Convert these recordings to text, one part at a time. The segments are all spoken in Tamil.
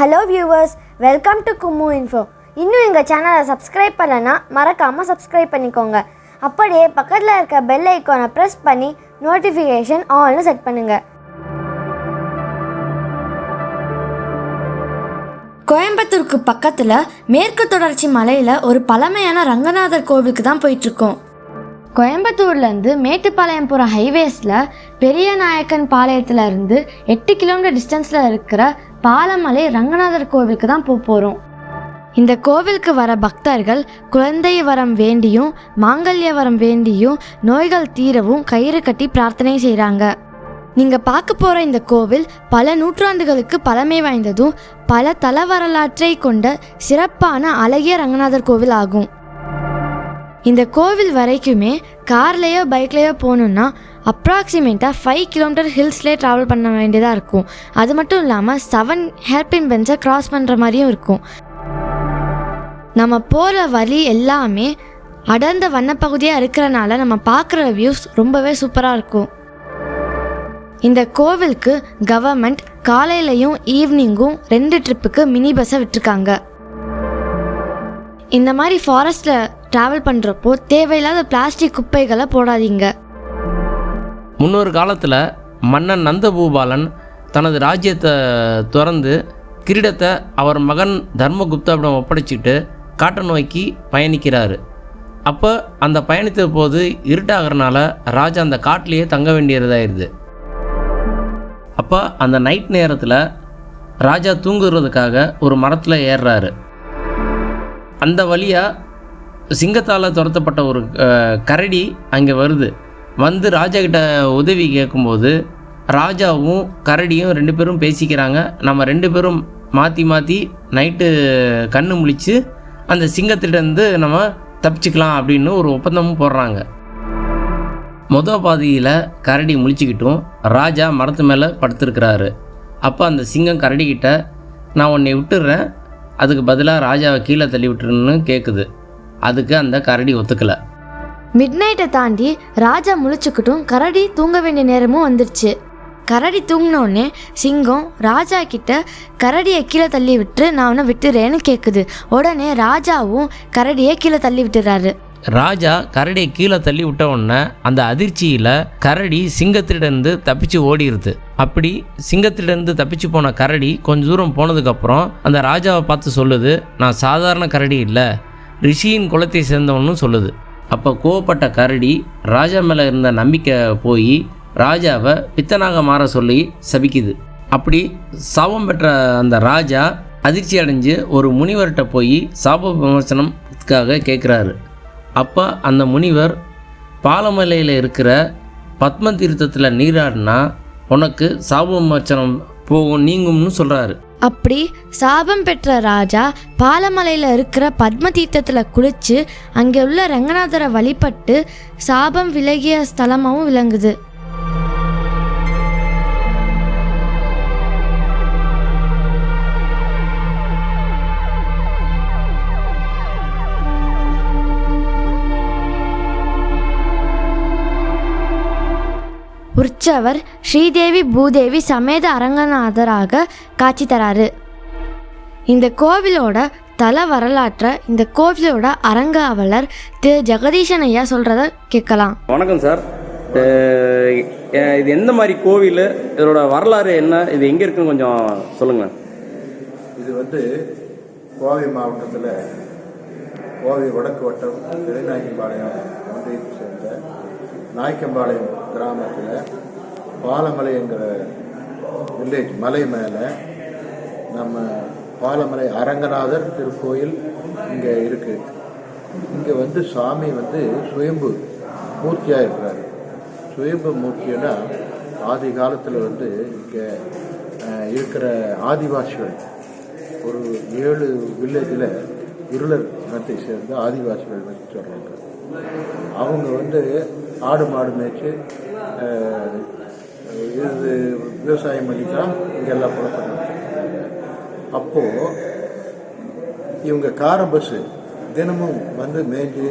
Hello viewers welcome to Kummu info இன்னும் எங்கள் சேனலை சப்ஸ்கிரைப் பண்ணலன்னா மறக்காமல் சப்ஸ்கிரைப் பண்ணிக்கோங்க. அப்படியே பக்கத்தில் இருக்க பெல் ஐக்கானை ப்ரெஸ் பண்ணி நோட்டிஃபிகேஷன் ஆல்னு செட் பண்ணுங்கள் கோயம்புத்தூருக்கு பக்கத்தில் மேற்கு தொடர்ச்சி மலையில் ஒரு பழமையான ரங்கநாதர் கோவிலுக்கு தான் போயிட்டுருக்கோம். கோயம்புத்தூர்லேருந்து மேட்டுப்பாளையம் போகிற ஹைவேஸில் பெரிய நாயக்கன் பாளையத்துலேருந்து எட்டு கிலோமீட்டர் டிஸ்டன்ஸில் இருக்கிற பாலமலை ரங்கநாதர் கோவிலுக்கு தான் போக போகிறோம் இந்த கோவிலுக்கு வர பக்தர்கள் குழந்தை வரம் வேண்டியும் மாங்கல்ய வரம் வேண்டியும் நோய்கள் தீரவும் கயிறு கட்டி பிரார்த்தனை செய்கிறாங்க நீங்கள் பார்க்க போகிற இந்த கோவில் பல நூற்றாண்டுகளுக்கு பழமை வாய்ந்ததும் பல தல வரலாற்றை கொண்ட சிறப்பான அழகிய ரங்கநாதர் கோவில் ஆகும். இந்த கோவில் வரைக்குமே கார்லேயோ பைக்லேயோ போகணுன்னா அப்ராக்சிமேட்டாக ஃபைவ் கிலோமீட்டர் ஹில்ஸ்லேயே ட்ராவல் பண்ண வேண்டியதாக இருக்கும். அது மட்டும் இல்லாமல் செவன் ஹேர்பின் பென்ஸை கிராஸ் பண்ணுற மாதிரியும் இருக்கும். நம்ம போகிற வழி எல்லாமே அடர்ந்த வண்ணப்பகுதியாக இருக்கிறனால நம்ம பார்க்குற வியூஸ் ரொம்பவே சூப்பராக இருக்கும். இந்த கோவிலுக்கு கவர்மெண்ட் காலையிலையும் ஈவினிங்கும் ரெண்டு ட்ரிப்புக்கு மினி பஸ்ஸை விட்டுருக்காங்க. இந்த மாதிரி ஃபாரஸ்ட்டில் ட்ராவல் பண்ணுறப்போ தேவையில்லாத பிளாஸ்டிக் குப்பைகளை போடாதீங்க. முன்னொரு காலத்தில் மன்னன் நந்தபூபாலன் தனது ராஜ்யத்தை திறந்து கிரீடத்தை அவர் மகன் தர்மகுப்தாவிடம் ஒப்படைச்சிட்டு காட்டை நோக்கி பயணிக்கிறாரு. அப்போ அந்த பயணித்த போது இருட்டாகிறனால ராஜா அந்த காட்டிலேயே தங்க வேண்டியதாயிருது. அப்போ அந்த நைட் நேரத்தில் ராஜா தூங்குறதுக்காக ஒரு மரத்தில் ஏறுறாரு. அந்த வழியாக சிங்கத்தால் துரத்தப்பட்ட ஒரு கரடி அங்கே வருது. வந்து ராஜா கிட்ட உதவி கேட்கும்போது ராஜாவும் கரடியும் ரெண்டு பேரும் பேசிக்கிறாங்க. நம்ம ரெண்டு பேரும் மாற்றி மாற்றி நைட்டு கண்ணு முழிச்சு அந்த சிங்கத்திட்டேருந்து நம்ம தப்பிச்சுக்கலாம் அப்படின்னு ஒரு ஒப்பந்தமும் போடுறாங்க. மொத பாதியில் கரடி முழிச்சுக்கிட்டும் ராஜா மரத்து மேலே படுத்துருக்கிறாரு. அப்போ அந்த சிங்கம் கரடிக்கிட்ட நான் உன்னை விட்டுடுறேன் அதுக்கு பதிலாக ராஜாவை கீழே தள்ளி விட்டுருன்னு கேட்குது அதுக்கு அந்த கரடி ஒத்துக்கலை. மிட் நைட்டை தாண்டி ராஜா முழிச்சுக்கிட்டும் கரடி தூங்க வேண்டிய நேரமும் வந்துருச்சு. கரடி தூங்கினோடனே சிங்கம் ராஜா கிட்ட கரடியை கீழே தள்ளி விட்டு நான் உன்னை விட்டுறேன்னு கேட்குது உடனே ராஜாவும் கரடியை கீழே தள்ளி விட்டுறாரு ராஜா கரடியை கீழே தள்ளி விட்ட உடனே அந்த அதிர்ச்சியில் கரடி சிங்கத்திலிருந்து தப்பிச்சு ஓடிடுது அப்படி சிங்கத்திலிருந்து தப்பிச்சு போன கரடி கொஞ்ச தூரம் போனதுக்கப்புறம் அந்த ராஜாவை பார்த்து சொல்லுது நான் சாதாரண கரடி இல்லை ரிஷியின் குலத்தை சேர்ந்தவன்னு சொல்லுது. அப்போ கோவப்பட்ட கரடி ராஜா மேலே இருந்த நம்பிக்கை போய் ராஜாவை பித்தனாக மாற சொல்லி சபிக்குது. அப்படி சாபம் பெற்ற அந்த ராஜா அதிர்ச்சி அடைஞ்சு ஒரு முனிவர்கிட்ட போய் சாப விமர்சனத்துக்காக கேட்குறாரு அப்போ அந்த முனிவர் பாலமலையில் இருக்கிற பத்ம தீர்த்தத்தில் நீராடினா உனக்கு சாப விமர்சனம் போகும் நீங்கும்னு சொல்கிறாரு அப்படி சாபம் பெற்ற ராஜா பாலமலையில் இருக்கிற பத்ம தீர்த்தத்தில் குளித்து அங்கே உள்ள ரங்கநாதரை வழிபட்டு சாபம் விலகிய ஸ்தலமாகவும் விளங்குது. உற்சவர் ஸ்ரீதேவி பூதேவி சமேத அரங்கநாதராக காட்சி தராரு இந்த கோவிலோட தல வரலாற்றை இந்த கோவிலோட அரங்காவலர் திரு. ஜெகதீசன் ஐயா சொல்கிறத கேட்கலாம். வணக்கம் சார். இது எந்த மாதிரி கோவில்? இதோட வரலாறு என்ன? இது எங்கே இருக்குன்னு கொஞ்சம் சொல்லுங்கள் இது வந்து கோவை மாவட்டத்தில் கோவை வடக்கு வட்டம் திருநாயக்கம்பாளையம் ஒன்றியத்தை சேர்ந்த நாய்க்கம்பாளையம் கிராமத்தில் பாலமலைங்கிற வில்லேஜ் மலை மேலே நம்ம பாலமலை அரங்கநாதர் திருக்கோயில் இங்கே இருக்குது இங்கே வந்து சாமி வந்து சுயம்பு மூர்த்தியாக இருக்கிறார். சுயம்பு மூர்த்தினா ஆதி காலத்தில் வந்து இங்கே இருக்கிற ஆதிவாசிகள். ஒரு ஏழு வில்லேஜில் இருளர் இனத்தை சேர்ந்த ஆதிவாசிகள் வந்து சொல்கிறாங்க அவங்க வந்து ஆடு மாடு மேய்ச்சி இது விவசாயம் பண்ணி தான் இங்கெல்லாம் புறப்படுறாங்க அப்போது இவங்க கார பஸ்ஸு தினமும் வந்து மேய்ஞ்சி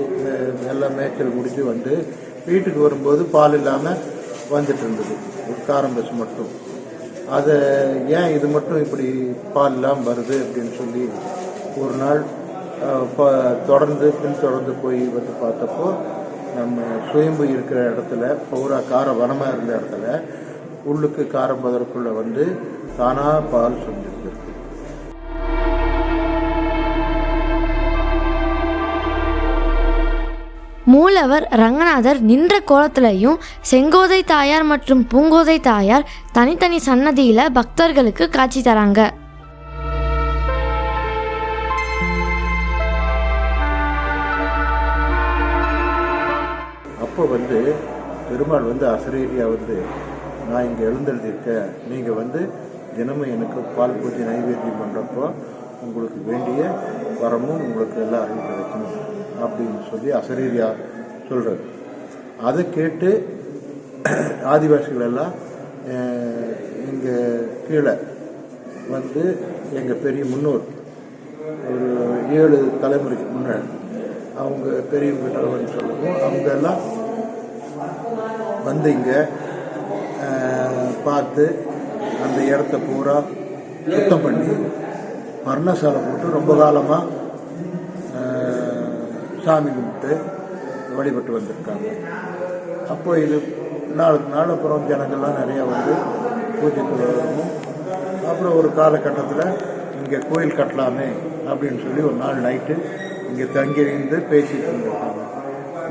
எல்லாம் மேய்ச்சல் முடிஞ்சு வந்து வீட்டுக்கு வரும்போது பால் இல்லாமல் வந்துட்டு இருந்தது. ஒரு காரம் பஸ் மட்டும். அதை ஏன் இது மட்டும் இப்படி பால் இல்லாமல் வருது அப்படின்னு சொல்லி ஒரு நாள் தொடர்ந்து பின் தொடர்ந்து போய் வந்து பார்த்தப்போ நம்ம சுயம்பு இருக்கிற இடத்துல பௌரா கார வனமாக இருந்த இடத்துல உள்ளுக்கு காரம் பதற்குள்ள வந்து தானாக பால் சொல்லியிருக்கு மூலவர் ரங்கநாதர் நின்ற கோலத்திலையும் செங்கோதை தாயார் மற்றும் பூங்கோதை தாயார் தனித்தனி சன்னதியில் பக்தர்களுக்கு காட்சி தராங்க. அப்போ வந்து பெருமாள் வந்து அசரேரியா வந்து நான் இங்கே எழுந்தெழுதிருக்கேன் நீங்கள் வந்து தினமும் எனக்கு பால் பூஜை நைவேத்தியம் பண்ணுறப்போ உங்களுக்கு வேண்டிய வரமும் உங்களுக்கு எல்லா அருள் கிடைக்கும் அப்படின்னு சொல்லி அசரீரியா சொல்கிறது அதை கேட்டு ஆதிவாசிகள் எல்லாம் இங்கே கீழே வந்து எங்கள் பெரிய முன்னோர் ஒரு ஏழு தலைமுறைக்கு முன்னாடி அவங்க பெரியவங்க தலைவர்னு சொல்லவும் அவங்க எல்லாம் வந்து இங்கே பார்த்து அந்த இடத்த பூரா சுத்தம் பண்ணி மரணசாலை போட்டு ரொம்ப காலமாக சாமி கும்பிட்டு வழிபட்டு வந்திருக்காங்க. அப்போ இது நாளுக்கு நாள் அப்புறம் ஜனங்கள்லாம் நிறையா வந்து பூஜைக்கு வரணும் அப்புறம் ஒரு காலகட்டத்தில் இங்கே கோயில் கட்டலாமே அப்படின்னு சொல்லி ஒரு நாள் நைட்டு இங்கே தங்கி இருந்து பேசிட்டு இருந்திருக்காங்க.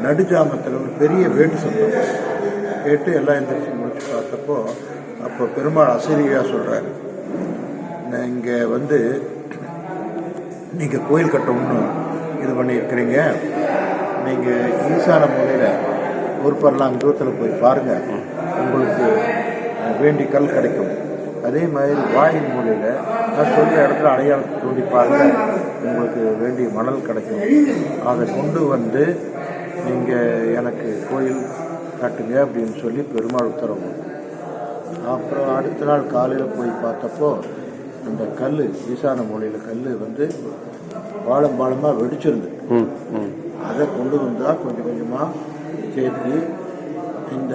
நடுஜாமத்தில் ஒரு பெரிய வேட்டு சொந்தம் கேட்டு எல்லாம் எந்திரிச்சு முடிச்சு பார்த்தப்போ அப்போ பெருமாள் அசிரியாக சொல்கிறாரு இங்கே வந்து நீங்கள் கோயில் கட்டணும்னு இது பண்ணியிருக்கிறீங்க. நீங்கள் ஈசான மூலையில் ஒரு பரலாம் தூரத்தில் போய் பாருங்கள் உங்களுக்கு வேண்டி கல் கிடைக்கும். அதே மாதிரி வாய் மூலையில் நான் சொல்ற இடத்துல அடையாளத்தை தோண்டி பாருங்கள் உங்களுக்கு வேண்டிய மணல் கிடைக்கும். அதை கொண்டு வந்து நீங்கள் எனக்கு கோயில் கட்டுங்க அப்படின்னு சொல்லி பெருமாள் உத்தரவு அப்புறம் அடுத்த நாள் காலையில் போய் பார்த்தப்போ அந்த கல் ஈசான மூலையில் கல் வந்து பாலம் பாலமாக வெடிச்சிருந்து. அதை கொண்டு வந்தால் கொஞ்சம் கொஞ்சமாக சேர்த்து இந்த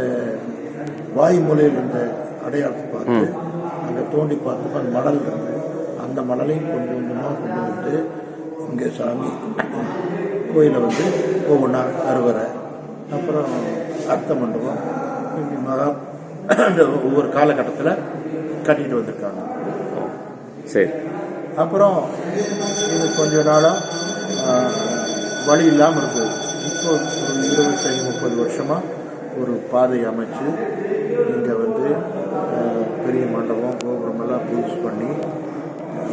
வாய் மூலையில் இருந்த அடையாளத்தை பார்த்து அங்கே தோண்டி பார்த்தப்ப அந்த மணல் இருந்து அந்த மணலையும் கொஞ்சம் கொஞ்சமாக கொண்டு வந்து இங்கே சாமி கோயிலை வந்து ஒவ்வொன்றா அறுவரை அப்புறம் அர்த்த மண்டபம். இந்த ஒவ்வொரு காலகட்டத்தில் கட்டிட்டு வந்திருக்காங்க. சரி. அப்புறம் இது கொஞ்ச நாளாக வழி இல்லாமல் இருந்தது. இப்போ ஒரு இருபத்தஞ்சி முப்பது வருஷமாக ஒரு பாதை அமைச்சு இங்கே வந்து பெரிய மண்டபம் கோபுரமெல்லாம் புதுசு பண்ணி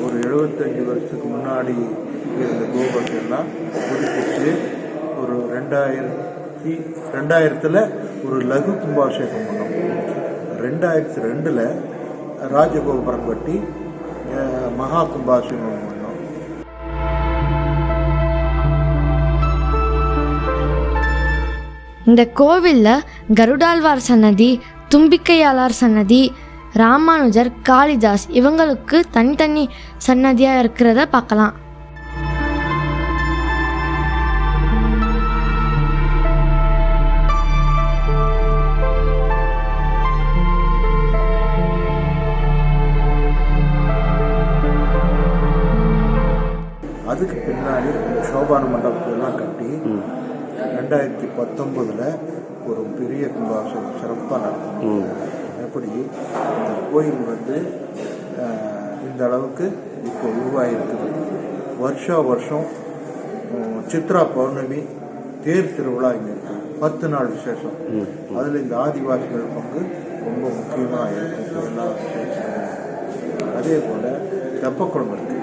ஒரு எழுபத்தஞ்சி வருஷத்துக்கு முன்னாடி இருந்த கோபுரத்தெல்லாம் புதுப்பிச்சு ஒரு ரெண்டாயிரத்தி ரெண்டாயிரத்தில் ஒரு லகு கும்பாபிஷேகம் பண்ணோம். ரெண்டாயிரத்தி ரெண்டில் ராஜகோபுரம் கட்டி மகா கும்பாபிஷேகம் பண்ணோம். இந்த கோவிலில் கருடாழ்வார் சன்னதி தும்பிக்கையாளர் சன்னதி ராமானுஜர் காளிதாஸ் இவங்களுக்கு தனித்தனி சன்னதியாக இருக்கிறத பார்க்கலாம். கோயில் வந்து இந்த அளவுக்கு இப்போ உருவாகிருக்குது வருஷா வருஷம் சித்ரா பௌர்ணமி தேர் திருவிழா இங்கே இருக்கு. பத்து நாள் விசேஷம். அதில் இந்த ஆதிவாசிகள் பங்கு ரொம்ப முக்கியமாக இருக்கும் எல்லா விசேஷங்களும் அதே போல் தெப்பக்குளம் இருக்கு.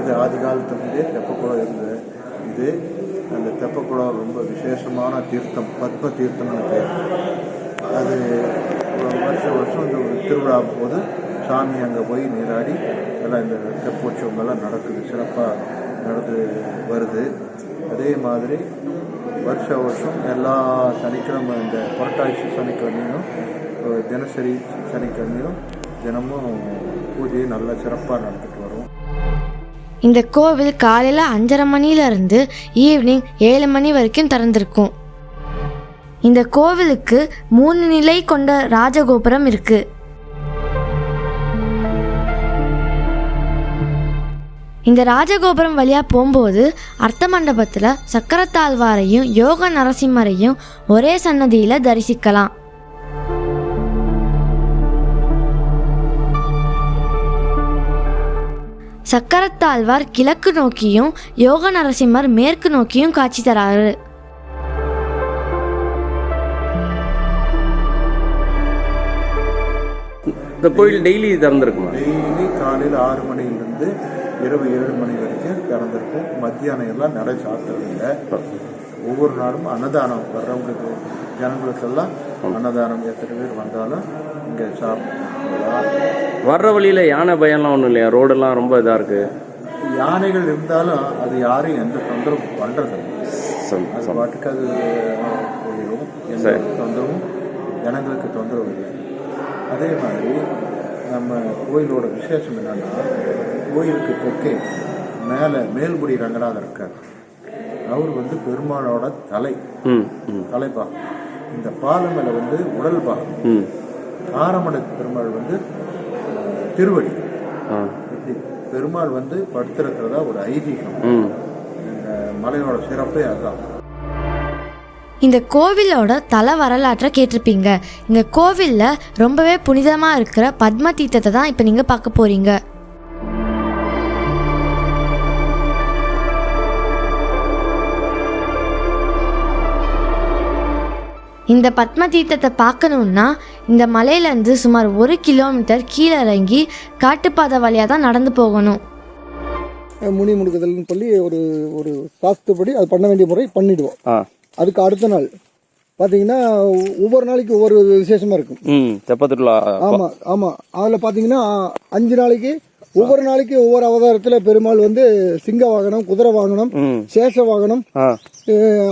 இது ஆதி காலத்துலேருந்தே தெப்பக்குளம் இருந்தது. இது அந்த தெப்பக்குளம் ரொம்ப விசேஷமான தீர்த்தம் பத்ம தீர்த்தம்னு பேர். அது வருஷ வருஷம் வருஷம் இந்த ஒரு திருவிழா போது சாமி அங்கே போய் நீராடி எல்லாம் இந்த தெப்போற்சவங்கள்லாம் நடக்குது சிறப்பாக நடந்து வருது. அதே மாதிரி வருஷ வருஷம் எல்லா சனிக்கிழமை இந்த புரட்டாசி சனிக்கிழமையும் தினசரி சனிக்கிழமையும் தினமும் பூஜையை நல்லா சிறப்பாக நடந்துட்டு வரும் இந்த கோவில் காலையில் அஞ்சரை மணிலேருந்து ஈவினிங் ஏழு மணி வரைக்கும் திறந்திருக்கும். இந்த கோவிலுக்கு மூணு நிலை கொண்ட ராஜகோபுரம் இருக்கு. இந்த ராஜகோபுரம் வழியாக போகும்போது அர்த்த மண்டபத்தில் சக்கரத்தாழ்வாரையும் யோக நரசிம்மரையும் ஒரே சன்னதியில் தரிசிக்கலாம். சக்கரத்தாழ்வார் கிழக்கு நோக்கியும் யோக நரசிம்மர் மேற்கு நோக்கியும் காட்சி தராரு. இந்த கோயில் டெய்லி திறந்துருக்குமா? டெய்லி காலையில் ஆறு மணிலேருந்து இரவு ஏழு மணி வரைக்கும் திறந்திருக்கும். மத்தியானம் எல்லாம் நடை சாப்பிட்டதில்லை ஒவ்வொரு நாளும் அன்னதானம் வர்றவங்களுக்கு ஜனங்களுக்கெல்லாம் அன்னதானம் எத்தனை பேர் வந்தாலும் இங்கே சாப்பிடலாம். வர்ற வழியில் யானை பயம்லாம் ஒன்றும் இல்லையா? ரோடெல்லாம் ரொம்ப இதாக இருக்குது யானைகள் இருந்தாலும் அது யாரையும் எந்த தொந்தரவும் பண்ணுறதில்லை அது பாட்டுக்கு அது போயிடும். எந்த. தொந்தரவும் ஜனங்களுக்கு தொந்தரவு இல்லை. அதே மாதிரி நம்ம கோயிலோட விசேஷம் என்னன்னா கோயிலுக்கு தெற்கே மேலே மேல்குடி ரங்கநாதர் இருக்கார். அவர் வந்து பெருமாளோட தலை. தலைப்பாகம் இந்த பாலை மேலே வந்து உடல் பாகம் காரமடை பெருமாள் வந்து திருவடி. பெருமாள் வந்து படுத்திருக்கிறதா ஒரு ஐதீகம். இந்த மலையோட சிறப்பே அதுதான். இந்த கோவிலோட தல வரலாற்றை கேட்டிருப்பீங்க. இந்த கோவிலில் ரொம்பவே புனிதமாக இருக்கிற பத்ம தீர்த்தத்தை தான் இப்போ நீங்கள் பார்க்க போகிறீங்க இந்த பத்ம தீர்த்தத்தை பார்க்கணுன்னா இந்த மலையிலேருந்து சுமார் ஒரு கிலோமீட்டர் கீழே இறங்கி காட்டுப்பாதை வழியாக தான் நடந்து போகணும். முனி முடுக்குதல்னு சொல்லி ஒரு ஒரு சாஸ்திரப்படி அது பண்ண வேண்டிய முறை பண்ணிடுவோம். அதுக்கு அடுத்த நாள். பார்த்தீங்கன்னா ஒவ்வொரு நாளைக்கு ஒவ்வொரு விசேஷமா இருக்கும். ம் தெப்பத்துட்டுலா ஆமா ஆமா. அதில் பார்த்தீங்கன்னா அஞ்சு நாளைக்கு ஒவ்வொரு நாளைக்கு ஒவ்வொரு அவதாரத்தில் பெருமாள் வந்து சிங்க வாகனம் குதிரை வாகனம் சேஷ வாகனம்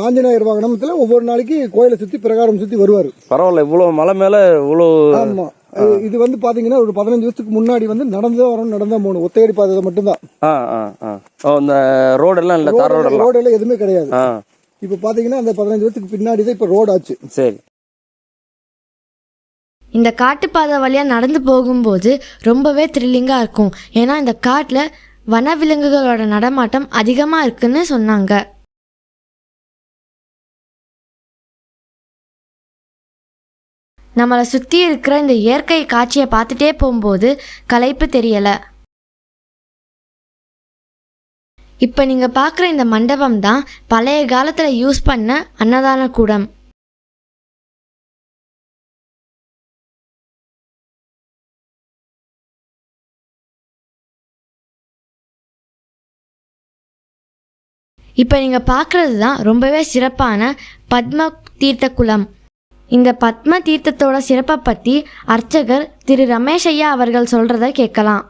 ஆஞ்சநேயர் வாகனத்தில் ஒவ்வொரு நாளைக்கு கோயிலை சுற்றி பிரகாரம் சுற்றி வருவார். பரவாயில்ல இவ்வளோ மலை மேலே இவ்வளோ ஆமா. அஹ், இது வந்து பார்த்தீங்கன்னா ஒரு பதினஞ்சு வருஷத்துக்கு முன்னாடி வந்து நடந்தே வரணும் நடந்தா போகணும் ஒத்தையடி பாதை மட்டும்தான் இந்த ரோடெல்லாம் இல்லை ரோடெல்லாம் எதுவுமே கிடையாது. இப்போ பார்த்தீங்கன்னா அந்த பதினஞ்சு வருஷத்துக்கு பின்னாடி தான் இப்போ ரோடு ஆச்சு. சரி. இந்த காட்டுப்பாதை வழியாக நடந்து போகும்போது ரொம்பவே த்ரில்லிங்காக இருக்கும். ஏன்னா இந்த காட்டில் வனவிலங்குகளோட நடமாட்டம் அதிகமாக இருக்குன்னு சொன்னாங்க. நம்மளை சுற்றி இருக்கிற இந்த இயற்கை காட்சியை பார்த்துட்டே போகும்போது களைப்பு தெரியலை. இப்போ நீங்கள் பார்க்குற இந்த மண்டபம் தான் பழைய காலத்தில் யூஸ் பண்ண அன்னதான கூடம். இப்போ நீங்கள் பார்க்குறது தான் ரொம்பவே சிறப்பான பத்ம தீர்த்த குளம். இந்த பத்ம தீர்த்தத்தோட சிறப்பை பற்றி அர்ச்சகர் திரு ரமேஷ் ஐயா அவர்கள் சொல்கிறத கேட்கலாம்.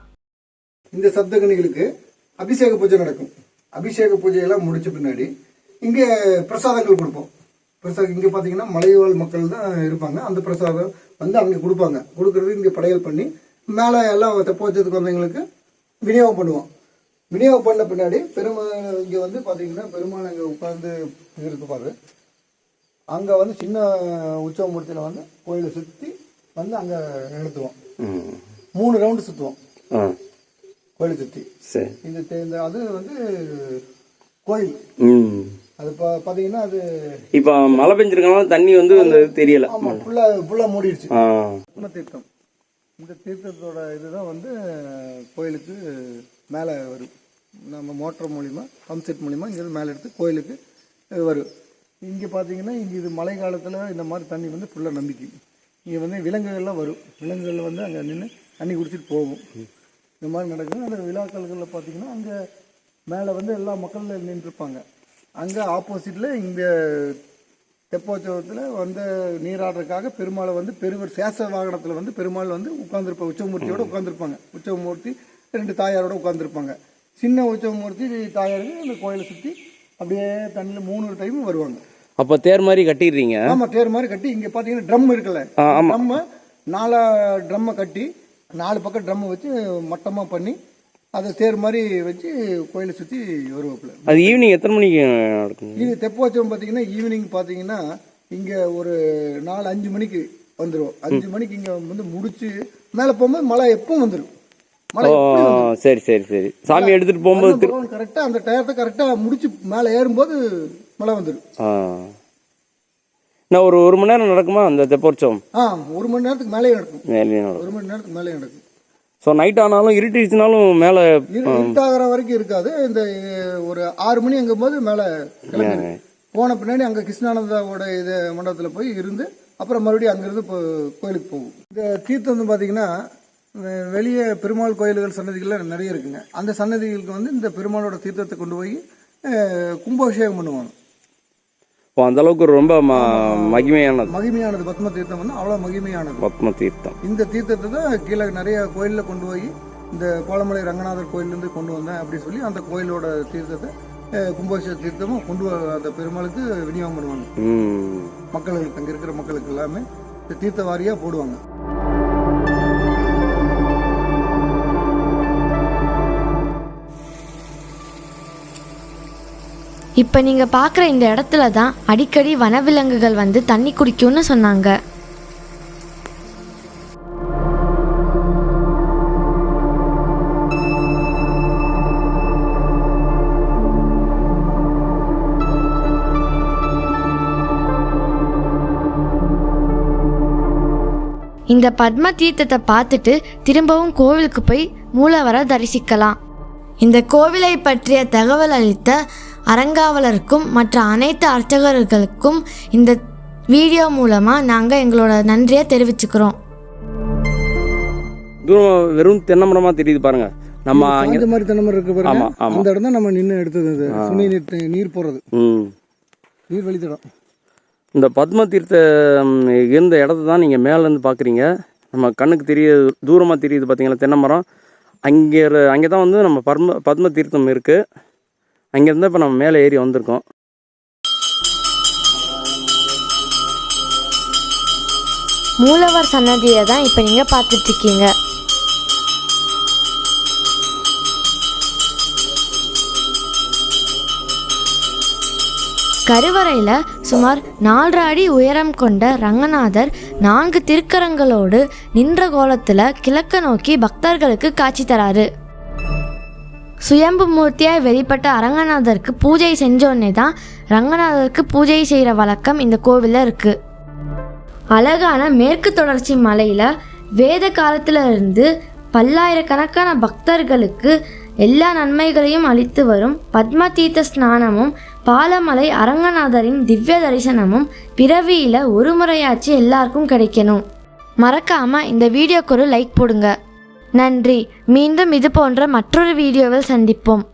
இந்த சப்தகணிகளுக்கு அபிஷேக பூஜை நடக்கும். அபிஷேக பூஜையெல்லாம் முடிச்ச பின்னாடி இங்கே பிரசாதங்கள் கொடுப்போம். பிரசாதம் இங்கே பார்த்தீங்கன்னா மலைவாழ் மக்கள் தான் இருப்பாங்க. அந்த பிரசாதம் வந்து அங்கே கொடுப்பாங்க. கொடுக்கறது இங்கே படையல் பண்ணி மேலே எல்லாம் தெப்ப வச்சதுக்கு வந்தவங்களுக்கு விநியோகம் பண்ணுவோம். விநியோகம் பண்ண பின்னாடி பெருமா இங்கே வந்து பார்த்தீங்கன்னா பெருமாள் அங்கே உட்கார்ந்து இருப்பாரு அங்கே வந்து சின்ன உற்சவமூர்த்தியில் வந்து கோயிலை சுற்றி வந்து அங்கே நிறுத்துவோம். மூணு ரவுண்டு சுற்றுவோம் சரி. இந்த தே- இந்த அது வந்து கோயில். ம். அது பா பார்த்தீங்கன்னா அது இப்போ மழை பெஞ்சிருக்கனால தண்ணி வந்து அந்த இது தெரியல. ஆமாம் ஃபுல்லாக ஃபுல்லாக மூடிடுச்சு ஆ. பத்ம தீர்த்தம் இந்த தீர்த்தத்தோட இதுதான் வந்து கோயிலுக்கு மேலே வரும். நம்ம மோட்டர் மூலிமா பம்ப் செட் மூலிமா இங்கேருந்து மேலே எடுத்து கோயிலுக்கு வரும். இங்கே பார்த்தீங்கன்னா இங்கே இது மழை காலத்தில் இந்த மாதிரி தண்ணி வந்து ஃபுல்லாக நம்பிக்கை. இங்கே வந்து விலங்குகள்லாம் வரும். விலங்குகள் வந்து அங்கே நின்று தண்ணி குடிச்சிட்டு போகும். இந்த மாதிரி நடக்கும் அந்த விழாக்கள்களில் பார்த்தீங்கன்னா அங்கே மேலே வந்து எல்லா மக்களும் நின்றுருப்பாங்க அங்கே ஆப்போசிட்டில் இங்கே தெப்போற்சவத்தில் வந்து நீராடுறதுக்காக பெருமாளை வந்து பெருவர் சேச வாகனத்தில் வந்து பெருமாள் வந்து உட்காந்துருப்பாங்க உற்சவமூர்த்தியோட உட்காந்துருப்பாங்க உற்சவமூர்த்தி ரெண்டு தாயாரோட உட்காந்துருப்பாங்க சின்ன உற்சவமூர்த்தி தாயாருக்கு அந்த கோயிலை சுற்றி அப்படியே தண்ணியில் மூணு டைம் வருவாங்க. அப்போ தேர் மாதிரி கட்டிடுறீங்க? ஆமா தேர் மாதிரி கட்டி இங்க பாத்தீங்கன்னா ட்ரம் இருக்குல்ல. ஆ, ஆமா. ட்ரம் நாலா ட்ரம்மை கட்டி நாலு பக்கம் ட்ரம் வச்சு மட்டமா பண்ணி அதை தேர் மாதிரி வச்சு கோயிலை சுத்தி வருவாப்புல. அது ஈவினிங் எத்தனை மணிக்கு நடக்குங்க இது தெப்போச்சம் பார்த்தீங்கன்னா ஈவினிங் பார்த்தீங்கன்னா இங்கே ஒரு நாலு அஞ்சு மணிக்கு வந்துடும் அஞ்சு மணிக்கு இங்கே வந்து முடிச்சு மேலே போகும்போது மழை எப்பவும் வந்துடும்? சரி சரி சரி. சாமி எடுத்துகிட்டு போகும்போது கரெக்டாக அந்த டயத்தை கரெக்டாக முடிச்சு மேலே ஏறும்போது மழை வந்துடும் நான் ஒரு ஒரு மணி நேரம் நடக்குமா? அந்த தெப்போற்சவம். ஆ ஒரு மணி நேரத்துக்கு மேலேயே நடக்கும். மேலே நடக்கும். ஒரு மணி நேரத்துக்கு மேலேயே நடக்கும். ஸோ நைட் ஆனாலும் இருட்டிடுச்சுனாலும் மேலே இரு இருட்டாகிற வரைக்கும் இருக்காது. இந்த ஒரு ஆறு மணி அங்கும் போது மேலே. போன பின்னாடி அங்கே கிருஷ்ணானந்தாவோட இது மண்டபத்தில் போய் இருந்து அப்புறம் மறுபடியும் அங்கேருந்து இப்போ கோயிலுக்கு போகும் இந்த தீர்த்தம் வந்து பார்த்தீங்கன்னா வெளியே பெருமாள் கோயில்கள் சன்னதிகள்லாம் நிறைய இருக்குங்க. அந்த சன்னதிகளுக்கு வந்து இந்த பெருமாளோட தீர்த்தத்தை கொண்டு போய் கும்பாபிஷேகம் பண்ணுவாங்க. ஓ அந்த அளவுக்கு ரொம்ப மகிமையானது. மகிமையானது. பத்ம தீர்த்தம் வந்து அவ்வளோ மகிமையானது. பத்ம தீர்த்தம் இந்த தீர்த்தத்தை தான் கீழே நிறைய கோயிலில் கொண்டு போய் இந்த கோலமலை ரங்கநாதர் கோயிலேருந்து கொண்டு வந்தேன் அப்படி சொல்லி அந்த கோயிலோட தீர்த்தத்தை கும்பாபிஷேக தீர்த்தமும் கொண்டு அந்த பெருமாளுக்கு விநியோகம் பண்ணுவாங்க. மக்களுக்கு அங்கே இருக்கிற மக்களுக்கு எல்லாமே இந்த தீர்த்த வாரியாக போடுவாங்க. இப்போ நீங்கள் பார்க்குற இந்த இடத்துல தான் அடிக்கடி வனவிலங்குகள் வந்து தண்ணி குடிக்கும்னு சொன்னாங்க. இந்த பத்ம தீர்த்தத்தை பார்த்துட்டு திரும்பவும் கோவிலுக்கு போய் மூலவரை தரிசிக்கலாம். இந்த கோவிலை பற்றிய தகவல் அளித்த அறங்காவலருக்கும் மற்ற அனைத்து அர்ச்சகர்களுக்கும் இந்த வீடியோ மூலமாக நாங்கள் எங்களோட நன்றியை தெரிவிச்சுக்கிறோம். தூரம் வெறும் தென்னை மரமாக தெரியுது பாருங்க. நம்ம இந்த மாதிரி தென்னை மரம் இருக்கு பாருங்க. அந்த இடம் தான் நம்ம நின்று எடுத்தது சுனி நீர் நீர் போகிறது நீர் வழித்தடம். இந்த பத்ம தீர்த்தம் இருந்த இடத்த தான் நீங்கள் மேலேருந்து பார்க்குறீங்க நம்ம கண்ணுக்கு தெரிய தூரமாக தெரியுது பார்த்தீங்களா தென்னை மரம்? அங்கே அங்கே தான் வந்து நம்ம பத்ம பத்ம தீர்த்தம் இருக்குது அங்கேருந்து இப்போ நம்ம மேலே ஏறி வந்திருக்கோம். மூலவர் சன்னதியை தான் இப்போ நீங்கள் பார்த்துட்ருக்கீங்க கருவறையில் சுமார் நாலரை அடி உயரம் கொண்ட ரங்கநாதர் நான்கு திருக்கரங்களோடு நின்ற கோலத்தில் கிழக்க நோக்கி பக்தர்களுக்கு காட்சி தராரு. சுயம்பு மூர்த்தியாய் வெளிப்பட்ட அரங்கநாதருக்கு பூஜை செஞ்சோடனே தான் ரங்கநாதருக்கு பூஜை செய்கிற வழக்கம் இந்த கோவிலில் இருக்குது அழகான மேற்கு தொடர்ச்சி மலையில் வேத காலத்தில் இருந்து பல்லாயிரக்கணக்கான பக்தர்களுக்கு எல்லா நன்மைகளையும் அளித்து வரும் பத்ம தீர்த்த ஸ்நானமும் பாலமலை அரங்கநாதரின் திவ்ய தரிசனமும் பிறவியில் ஒரு முறையாச்சு எல்லாருக்கும் கிடைக்கணும். மறக்காமல் இந்த வீடியோக்கு ஒரு லைக் போடுங்க. நன்றி. மீண்டும் இது போன்ற மற்றொரு வீடியோவில் சந்திப்போம்.